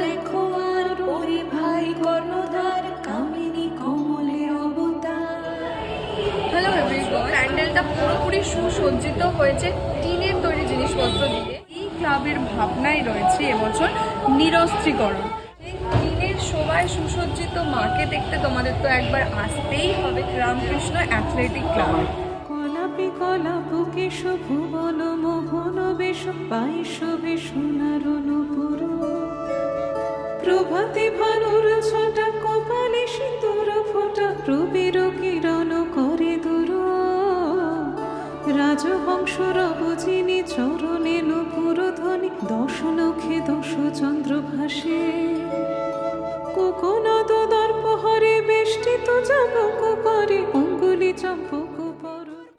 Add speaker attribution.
Speaker 1: দেখো আর কর্ণধার কামিনী কমলে অবতার।
Speaker 2: হ্যালো এভরিওয়ান প্যান্ডেলটা পুরোপুরি সুসজ্জিত হয়েছে টিনের তৈরি জিনিসপত্র দিয়ে। এই ক্লাবের ভাবনাই রয়েছে এবছর নিরস্ত্রীকরণ। টিনের সবাই সুসজ্জিত মাকে দেখতে তোমাদের তো একবার আসতেই হবে রামকৃষ্ণ অ্যাথলেটিক ক্লাব।
Speaker 1: কলাপি কলাপকে ভুবন মোহন বেশ পাইশ সোনার নপুর প্রভাতে ভানুর ছটা কপালে সিঁদুর, ফোটা রুবির কিরণ করে দূর রাজবংশ রবজিনী চরণে নপুর ধ্বনি, দশ লক্ষে দশ চন্দ্র ভাসে।